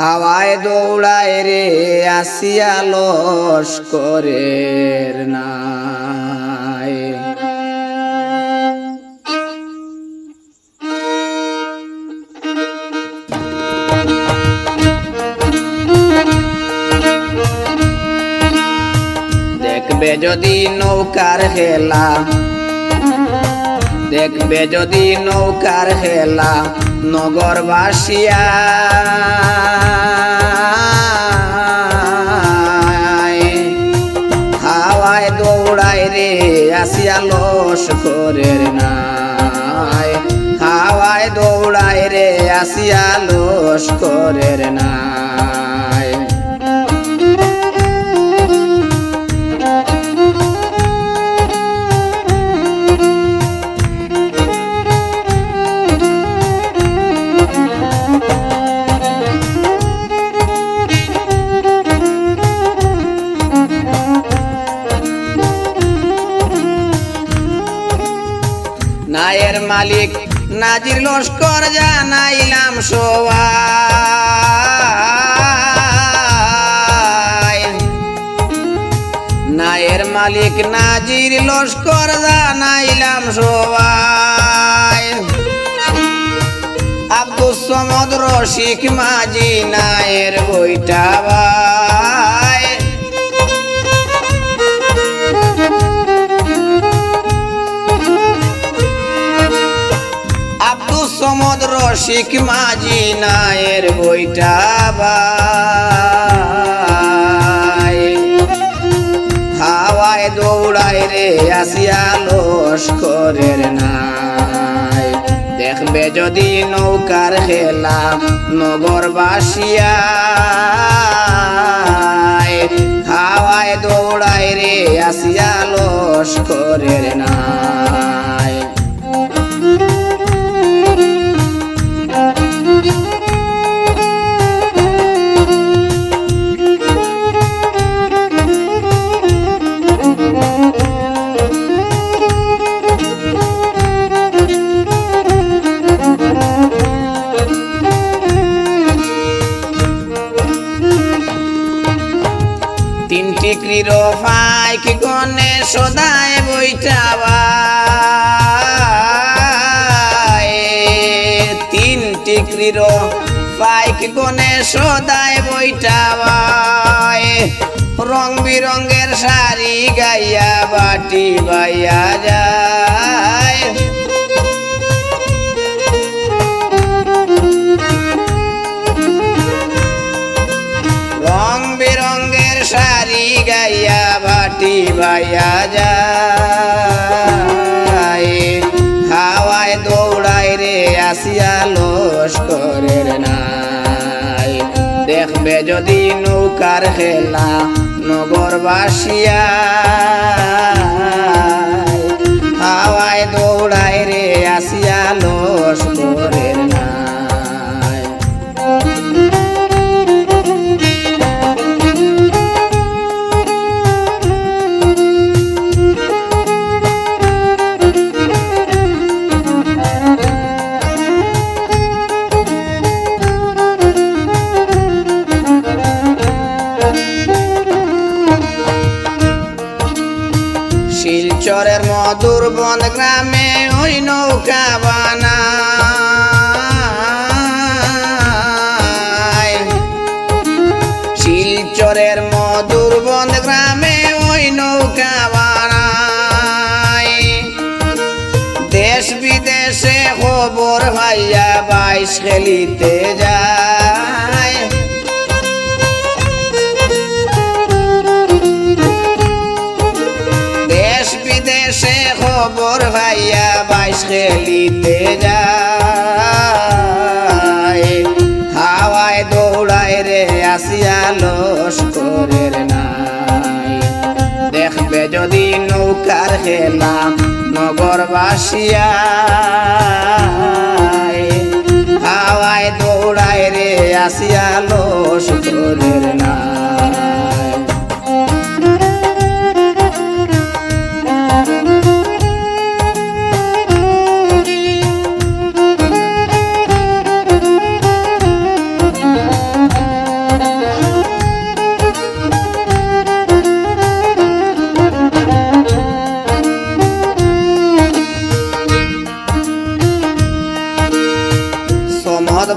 হাওয়ায় দৌড়ায় রে আসিয়া লস্করের নাই। দেখবে যদি নৌকার হেলা দেখবে যদি নৌকার হেলা নগরবাসিয়া হাওয়ায় দৌড়ায় রে আসিয়া লস করে নাই। হাওয়ায় দৌড়ায় রে আসিয়া লস করে নাই। নায়ের মালিক নাজির লস্কর জানাইলাম সবাই। নায়ের মালিক নাজির লস্কর জানাইলাম সবাই। আব্দুল সমদ রশিক মাঝি নায়ের বইটা রশিক মাঝি নায়ের বইটা ভাই হাওয়ায় দৌড়ায় রে আসিয়া লস্করের নাই। দেখবে যদি নৌকার খেলা নগর বাসিয়া হাওয়ায় দৌড়ায় রে আসিয়া লস্করের নাই। তিন টিকরির ফাইক গনে সদায় বইটাবাই তিনটি টিকরির ফাইক গনে সদায় বৈঠা রং বিরঙ্গের শাড়ি গাইয়া বাটি বাইয়া যায়। গাইয়া বাটি বাইয়া যায়। হাওয়ায় দৌড়ায় রে আসিয়া লস্করের নাই। দেখবে যদি নৌকার খেলা নগর বাসিয়া হাওয়ায় দৌড়ায় রে আসিয়া লস্করের শিলচরের মধুর বন গ্রামে ওই নৌকা বানায়। শিলচরের মধুর বন গ্রামে ওই নৌকা বানায়। দেশ বিদেশে খবর ভাইয়া বাইশ খেলিতে যায়। খবর ভাইয়া বাইশ খেলিতে যায়। হাওয়ায় দৌড়ায় রে আসিয়া লস্করের নাই। দেখবে যদি নৌকার খেলা নগর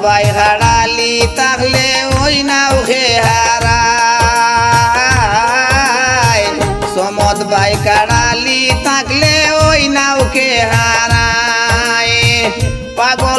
সবাই হারালি, তাহলে ওই নাও হে হারা সমত ভাই কাড়ালি থাকলে ওই নাও কে হারায় পাগল